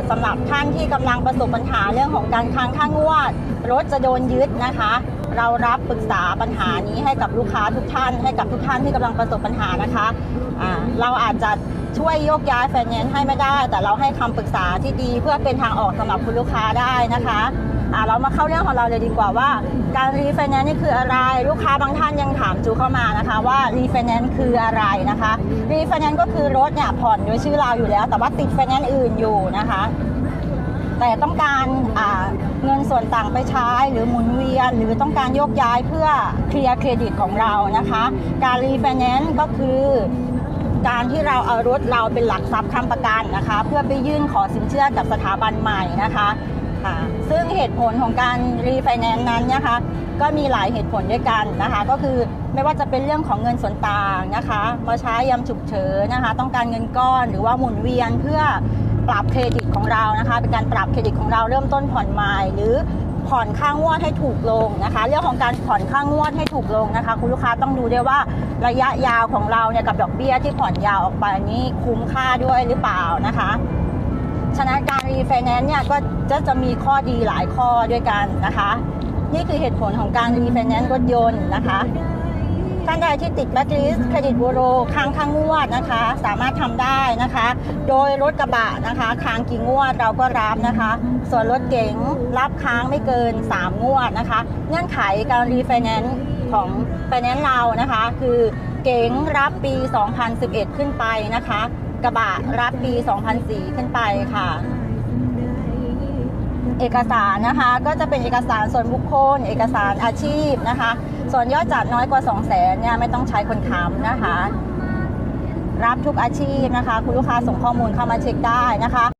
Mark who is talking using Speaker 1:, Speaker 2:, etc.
Speaker 1: ชน์สำหรับท่านที่กำลังประสบปัญหาเรื่องของการค้างค่างวด รถจะโดนยึดนะคะ เรารับปรึกษาปัญหานี้ให้กับลูกค้าทุกท่าน ให้กับทุกท่านที่กำลังประสบปัญหานะคะเราอาจจะ ช่วยโยกย้ายไฟแนนซ์ให้ไม่ได้ แต่เราให้คำปรึกษาที่ดีเพื่อเป็นทางออกสำหรับคุณลูกค้าได้นะคะอ่าเรามาเข้าเรื่องของเราเลยดีกว่าว่า การรีไฟแนนซ์นี่คืออะไร ลูกค้าบางท่านยังถามจูเข้ามานะคะ ว่ารีไฟแนนซ์คืออะไรนะคะรีไฟแนนซ์ก็คือรถเนี่ยผ่อนโดยชื่อเราอยู่แล้ว แต่ว่าติดไฟแนนซ์อื่นอยู่นะคะ แต่ต้องการอ่าเงินส่วนต่างไปใช้หรือหมุนเวียน หรือต้องการโยกย้ายเพื่อเคลียร์เครดิตของเรานะคะ การรีไฟแนนซ์ก็คือ การที่เราเอารถเราเป็นหลักทรัพย์ค้ำประกันนะคะ เพื่อไปยื่นขอสินเชื่อกับสถาบันใหม่นะคะค่ะซึ่งเหตุผลของการรีไฟแนนซ์นั้นนะคะก็มีหลายเหตุผลด้วยกันนะคะ ก็คือไม่ว่าจะเป็นเรื่องของเงินส่วนต่างนะคะ มาใช้ยามฉุกเฉินนะคะ ต้องการเงินก้อนหรือว่าหมุนเวียนเพื่อปรับเครดิตของเรานะคะ เป็นการปรับเครดิตของเราเริ่มต้นผ่อนใหม่หรือ ผ่อนค่างวดให้ถูกลงนะคะ เรื่องของการผ่อนค่างวดให้ถูกลงนะคะ คุณลูกค้าต้องดูด้วยว่าระยะยาวของเราเนี่ยกับดอกเบี้ยที่ผ่อนยาวออกไปนี้คุ้มค่าด้วยหรือเปล่านะคะฉะนั้นการรีไฟแนนซ์เนี่ยก็จะจะมีข้อดีหลายข้อด้วยกันนะคะ นี่คือเหตุผลของการรีไฟแนนซ์รถยนต์นะคะ ท่านใดที่ติดแบล็คลิสต์เครดิตบูโรค้างค้างงวดนะคะ สามารถทำได้นะคะ โดยรถกระบะนะคะค้างกี่งวดเราก็รับนะคะ ส่วนรถเก๋งรับค้างไม่เกิน 3 งวดนะคะ เงื่อนไขการรีไฟแนนซ์ของไฟแนนซ์เรานะคะ คือเก๋งรับปี 2011 ขึ้นไปนะคะ กระบะรับปี 2004 ขึ้นไปค่ะเอกสารนะคะก็จะเป็นเอกสารส่วนบุคคล เอกสารอาชีพนะคะ ส่วนยอดจัดน้อยกว่า 2 0 0แสนเนี่ยไม่ต้องใช้คนค้ำนะคะ รับทุกอาชีพนะคะ คุณลูกค้าส่งข้อมูลเข้ามาเช็คได้นะคะ